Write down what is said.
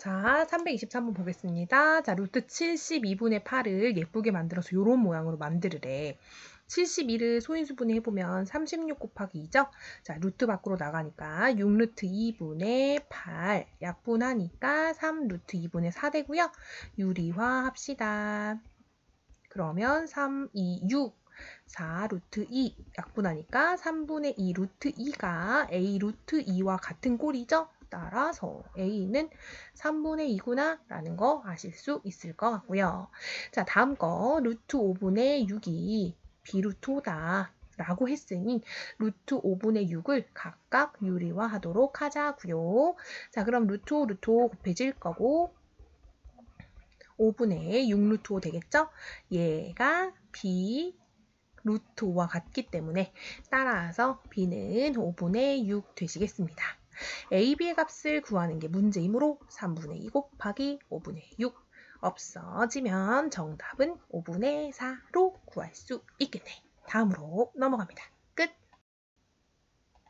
자, 323번 보겠습니다. 자, 루트 72분의 8을 예쁘게 만들어서 이런 모양으로 만들으래. 71을 소인수분해 해보면 36 곱하기 2죠? 자, 루트 밖으로 나가니까 6루트 2분의 8 약분하니까 3루트 2분의 4 되고요. 유리화 합시다. 그러면 3, 2, 6 4 루트 2 약분하니까 3분의 2 루트 2가 a 루트 2와 같은 꼴이죠? 따라서 a는 3분의 2구나 라는 거 아실 수 있을 것 같고요. 자 다음 거 루트 5분의 6이 b 루트 5다 라고 했으니 루트 5분의 6을 각각 유리화 하도록 하자고요. 자 그럼 루트 5 루트 5 곱해질 거고 5분의 6 루트 5 되겠죠? 얘가 b 루트 5와 같기 때문에 따라서 b는 5분의 6 되시겠습니다. a, b의 값을 구하는 게 문제이므로 3분의 2 곱하기 5분의 6 없어지면 정답은 5분의 4로 구할 수 있겠네. 다음으로 넘어갑니다.